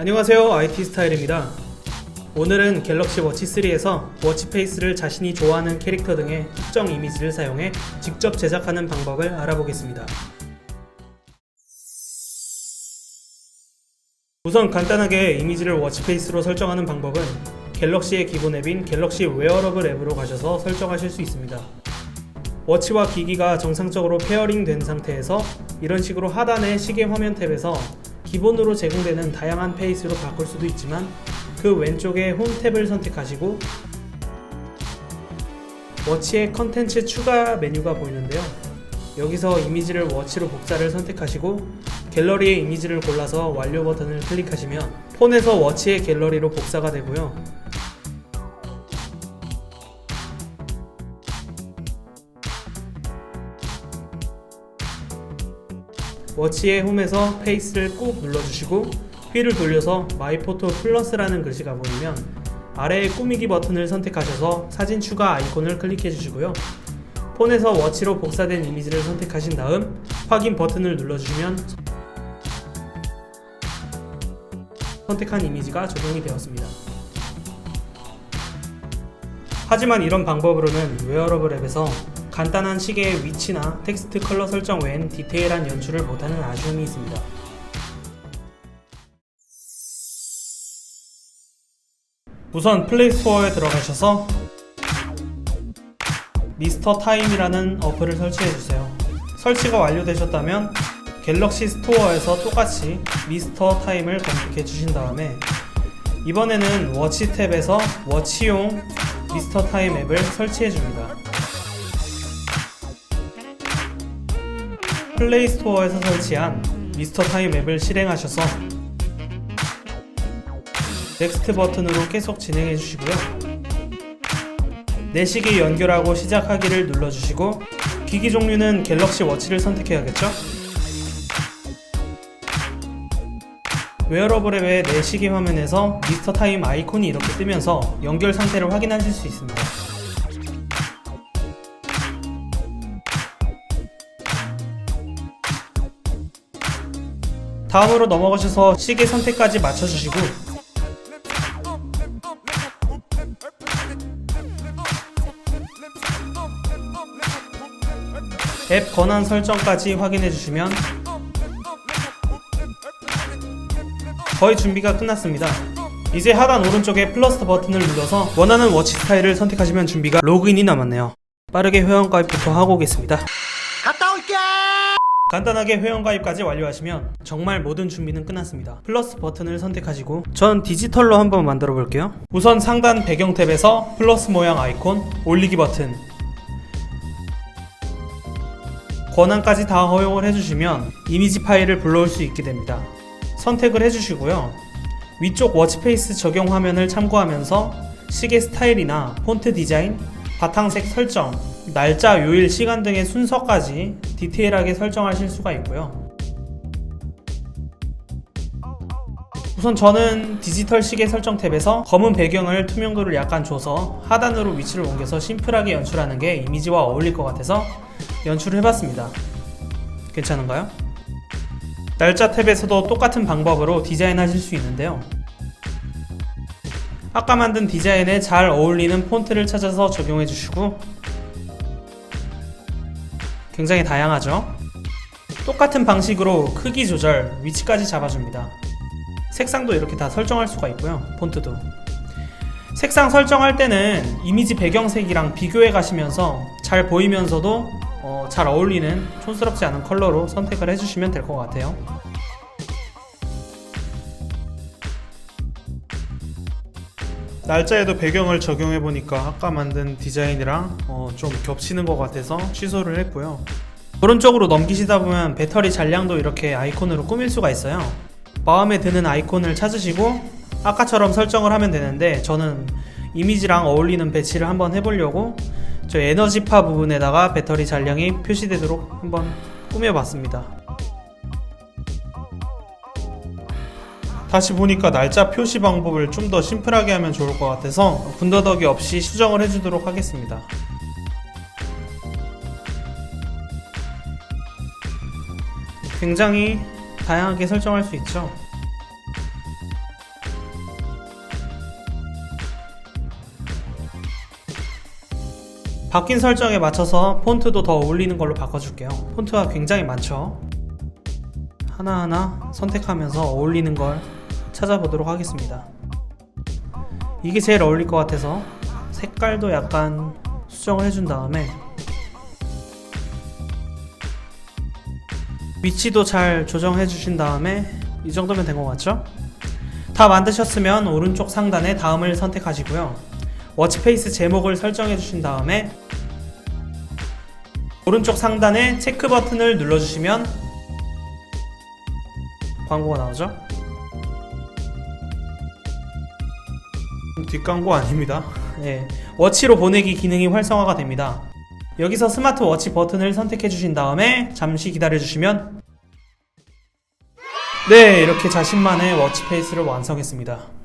안녕하세요 IT 스타일입니다. 오늘은 갤럭시 워치 3에서 워치 페이스를 자신이 좋아하는 캐릭터 등의 특정 이미지를 사용해 직접 제작하는 방법을 알아보겠습니다. 우선 간단하게 이미지를 워치 페이스로 설정하는 방법은 갤럭시의 기본 앱인 갤럭시 웨어러블 앱으로 가셔서 설정하실 수 있습니다. 워치와 기기가 정상적으로 페어링 된 상태에서 이런 식으로 하단의 시계 화면 탭에서 기본으로 제공되는 다양한 페이스로 바꿀 수도 있지만 그 왼쪽에 홈 탭을 선택하시고 워치의 컨텐츠 추가 메뉴가 보이는데요. 여기서 이미지를 워치로 복사를 선택하시고 갤러리의 이미지를 골라서 완료 버튼을 클릭하시면 폰에서 워치의 갤러리로 복사가 되고요. 워치의 홈에서 페이스를 꾹 눌러주시고 휠을 돌려서 마이포토 플러스라는 글씨가 보이면 아래의 꾸미기 버튼을 선택하셔서 사진 추가 아이콘을 클릭해 주시고요. 폰에서 워치로 복사된 이미지를 선택하신 다음 확인 버튼을 눌러주시면 선택한 이미지가 적용이 되었습니다. 하지만 이런 방법으로는 웨어러블 앱에서 간단한 시계의 위치나 텍스트 컬러 설정 외엔 디테일한 연출을 못하는 아쉬움이 있습니다. 우선 플레이 스토어에 들어가셔서 미스터 타임이라는 어플을 설치해 주세요. 설치가 완료되셨다면 갤럭시 스토어에서 똑같이 미스터 타임을 검색해 주신 다음에 이번에는 워치 탭에서 워치용 미스터 타임 앱을 설치해 줍니다. 플레이 스토어에서 설치한 미스터 타임 앱을 실행하셔서 넥스트 버튼으로 계속 진행해 주시고요. 내시계 연결하고 시작하기를 눌러주시고 기기 종류는 갤럭시 워치를 선택해야겠죠? 웨어러블 앱의 내시계 화면에서 미스터 타임 아이콘이 이렇게 뜨면서 연결 상태를 확인하실 수 있습니다. 다음으로 넘어가셔서 시계 선택까지 맞춰주시고 앱 권한 설정까지 확인해 주시면 거의 준비가 끝났습니다. 이제 하단 오른쪽에 플러스 버튼을 눌러서 원하는 워치 스타일을 선택하시면 준비가 로그인이 남았네요. 빠르게 회원 가입부터 하고 오겠습니다. 갔다 올게. 간단하게 회원가입까지 완료하시면 정말 모든 준비는 끝났습니다. 플러스 버튼을 선택하시고 전 디지털로 한번 만들어 볼게요. 우선 상단 배경 탭에서 플러스 모양 아이콘 올리기 버튼 권한까지 다 허용을 해주시면 이미지 파일을 불러올 수 있게 됩니다. 선택을 해주시고요. 위쪽 워치페이스 적용 화면을 참고하면서 시계 스타일이나 폰트 디자인, 바탕색 설정, 날짜, 요일, 시간 등의 순서까지 디테일하게 설정하실 수가 있고요. 우선 저는 디지털 시계 설정 탭에서 검은 배경을 투명도를 약간 줘서 하단으로 위치를 옮겨서 심플하게 연출하는 게 이미지와 어울릴 것 같아서 연출을 해봤습니다. 괜찮은가요? 날짜 탭에서도 똑같은 방법으로 디자인하실 수 있는데요. 아까 만든 디자인에 잘 어울리는 폰트를 찾아서 적용해 주시고 굉장히 다양하죠? 똑같은 방식으로 크기 조절, 위치까지 잡아줍니다. 색상도 이렇게 다 설정할 수가 있고요. 폰트도. 색상 설정할 때는 이미지 배경색이랑 비교해 가시면서 잘 보이면서도 어, 잘 어울리는 촌스럽지 않은 컬러로 선택을 해주시면 될 것 같아요. 날짜에도 배경을 적용해 보니까 아까 만든 디자인이랑 어, 좀 겹치는 것 같아서 취소를 했고요. 오른쪽으로 넘기시다 보면 배터리 잔량도 이렇게 아이콘으로 꾸밀 수가 있어요. 마음에 드는 아이콘을 찾으시고 아까처럼 설정을 하면 되는데 저는 이미지랑 어울리는 배치를 한번 해보려고 저 에너지파 부분에다가 배터리 잔량이 표시되도록 한번 꾸며봤습니다. 다시 보니까 날짜 표시 방법을 좀 더 심플하게 하면 좋을 것 같아서 군더더기 없이 수정을 해주도록 하겠습니다. 굉장히 다양하게 설정할 수 있죠. 바뀐 설정에 맞춰서 폰트도 더 어울리는 걸로 바꿔줄게요. 폰트가 굉장히 많죠. 하나하나 선택하면서 어울리는 걸 찾아보도록 하겠습니다. 이게 제일 어울릴 것 같아서 색깔도 약간 수정을 해준 다음에 위치도 잘 조정해 주신 다음에 이 정도면 된 것 같죠? 다 만드셨으면 오른쪽 상단에 다음을 선택하시고요. 워치페이스 제목을 설정해 주신 다음에 오른쪽 상단에 체크 버튼을 눌러주시면 광고가 나오죠? 뒷광고 아닙니다. 예, 워치로 보내기 기능이 활성화가 됩니다. 여기서 스마트워치 버튼을 선택해 주신 다음에 잠시 기다려 주시면 네, 이렇게 자신만의 워치페이스를 완성했습니다.